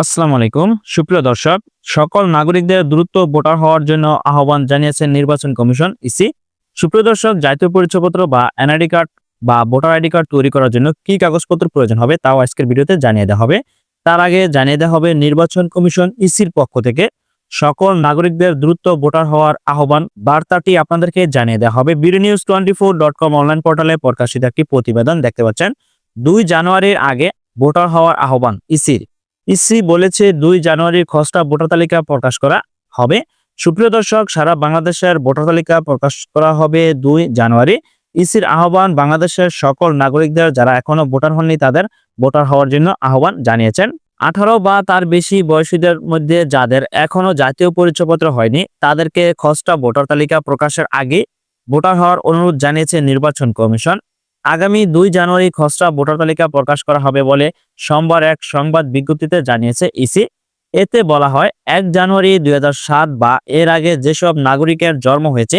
আসসালামু আলাইকুম। সুপ্রিয় দর্শক, সকল নাগরিকদের দ্রুত ভোটার হওয়ার জন্য আহ্বান জানিয়েছেন নির্বাচন কমিশন, ইসি। সুপ্রিয় দর্শক, জাতীয় পরিচয়পত্র বা এনআইডি কার্ড বা ভোটার আইডি কার্ড তৈরি করার জন্য কি কাগজপত্র প্রয়োজন হবে তাও আজকের ভিডিওতে জানিয়ে দেওয়া হবে। তার আগে জানিয়ে দেওয়া হবে, নির্বাচন কমিশন, ইসির পক্ষ থেকে সকল নাগরিকদের দ্রুত ভোটার হওয়ার আহ্বান বার্তাটি আপনাদেরকে জানিয়ে দেওয়া হবে। BD news twenty four dot com online portal প্রকাশিত একটি প্রতিবেদন দেখতে পাচ্ছেন। দুই জানুয়ারির আগে ভোটার হওয়ার আহ্বান, ইসির। ইসি বলেছে দুই জানুয়ারির খসড়া ভোটার তালিকা প্রকাশ করা হবে। সুপ্রিয় দর্শক, সারা বাংলাদেশের ভোটার তালিকা প্রকাশ করা হবে দুই জানুয়ারি। ইসির আহ্বান বাংলাদেশের সকল নাগরিকদের যারা এখনও ভোটার হননি তাদের ভোটার হওয়ার জন্য আহ্বান জানিয়েছেন। আঠারো বা তার বেশি বয়সীদের মধ্যে যাদের এখনও জাতীয় পরিচয়পত্র হয়নি, তাদেরকে খসড়া ভোটার তালিকা প্রকাশের আগে ভোটার হওয়ার অনুরোধ জানিয়েছে নির্বাচন কমিশন। আগামী দুই জানুয়ারি খসড়া ভোটার তালিকা প্রকাশ করা হবে বলে সোমবার এক সংবাদ বিজ্ঞপ্তিতে জানিয়েছে ইসি। এতে বলা হয়, এক জানুয়ারি দুই হাজার সাত বা এর আগে যেসব নাগরিকের জন্ম হয়েছে,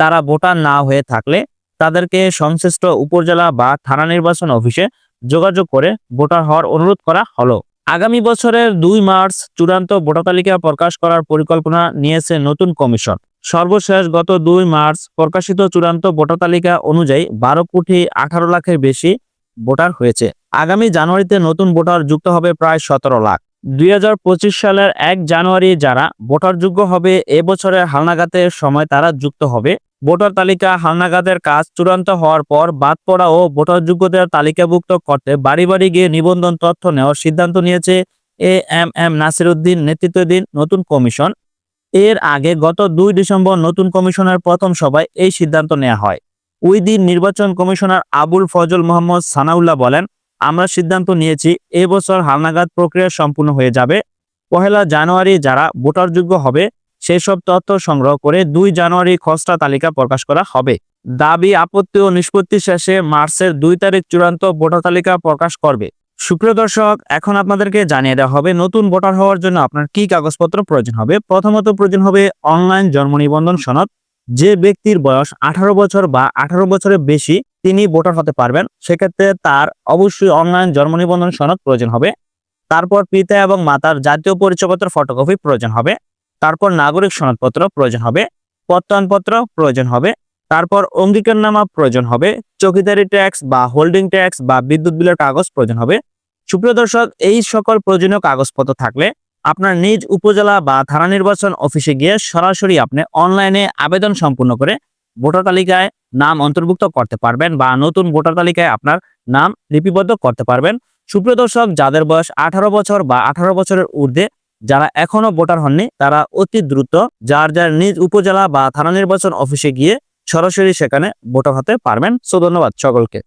তারা ভোটার না হয়ে থাকলে তাদেরকে সংশ্লিষ্ট উপজেলা বা থানা নির্বাচন অফিসে যোগাযোগ করে ভোটার হওয়ার অনুরোধ করা হলো। আগামী বছরের দুই মার্চ চূড়ান্ত ভোটার তালিকা প্রকাশ করার পরিকল্পনা নিয়েছে নতুন কমিশন। সর্বশেষ গত দুই মার্চ প্রকাশিত চূড়ান্ত ভোটার তালিকা অনুযায়ী বারো কোটি আঠারো লাখের বেশি ভোটার হয়েছে। আগামী জানুয়ারিতে নতুন ভোটার যুক্ত হবে প্রায় সতেরো লাখ। দুই হাজার পঁচিশ সালের এক জানুয়ারি যারা ভোটার যোগ্য হবে এবছরের হালনাগাদের সময় তারা যুক্ত হবে। ভোটার তালিকা হালনাগাদের কাজ চূড়ান্ত হওয়ার পর বাদ পড়া ও ভোটার যোগ্যদের তালিকাভুক্ত করতে বাড়ি বাড়ি গিয়ে নিবন্ধন তথ্য নেওয়ার সিদ্ধান্ত নিয়েছে A M M Nasir Nasiruddin নেতৃত্বাধীন নতুন কমিশন। এর আগে গত দুই ডিসেম্বর নতুন কমিশনের প্রথম সভায় এই সিদ্ধান্ত নেওয়া হয়। ওই দিন নির্বাচন কমিশনার আবুল ফজল মোহাম্মদ সানাউল্লাহ বলেন, আমরা সিদ্ধান্ত নিয়েছি এবছর হালনাগাদ প্রক্রিয়া সম্পূর্ণ হয়ে যাবে। পহেলা জানুয়ারি যারা ভোটারযোগ্য হবে সেই সব তথ্য সংগ্রহ করে দুই জানুয়ারি খসড়া তালিকা প্রকাশ করা হবে। দাবি আপত্তি ও নিষ্পত্তি শেষে মার্চের দুই তারিখ চূড়ান্ত ভোটার তালিকা প্রকাশ করবে। সুপ্রিয় দর্শক, এখন আপনাদেরকে জানিয়ে দেওয়া হবে নতুন ভোটার হওয়ার জন্য আপনার কি কাগজপত্র প্রয়োজন হবে। প্রথমত প্রয়োজন হবে অনলাইন জন্ম নিবন্ধন সনদ। যে ব্যক্তির বয়স আঠারো বছর বা আঠারো বছরের বেশি, তিনি ভোটার হতে পারবেন। সেক্ষেত্রে তার অবশ্যই অনলাইন জন্ম নিবন্ধন সনদ প্রয়োজন হবে। তারপর পিতা এবং মাতার জাতীয় পরিচয়পত্র ফটোকপি প্রয়োজন হবে। তারপর নাগরিক সনদপত্র প্রয়োজন হবে। প্রত্যয়নপত্র প্রয়োজন হবে। তারপর অঙ্গীকারনামা প্রয়োজন হবে, চৌকিদারি ট্যাক্স বা হোল্ডিং ট্যাক্স বা বিদ্যুৎ বিলের কাগজ প্রয়োজন হবে। সুপ্রিয় দর্শক, এই সকল প্রয়োজনীয় কাগজপত্র থাকলে আপনার নিজ উপজেলা বা থানা নির্বাচন অফিসে গিয়ে সরাসরি আপনি অনলাইনে আবেদন সম্পূর্ণ করে ভোটার তালিকায় নাম অন্তর্ভুক্ত করতে পারবেন বা নতুন ভোটার তালিকায় আপনার নাম লিপিবদ্ধ করতে পারবেন। সুপ্রিয় দর্শক, যাদের বয়স আঠারো বছর বা আঠারো বছরের ঊর্ধ্বে, যারা এখনও ভোটার হননি, তারা অতি দ্রুত যার যার নিজ উপজেলা বা থানা নির্বাচন অফিসে গিয়ে সরাসরি সেখানে ভোটার হতে পারবেন। সো ধন্যবাদ সকলকে।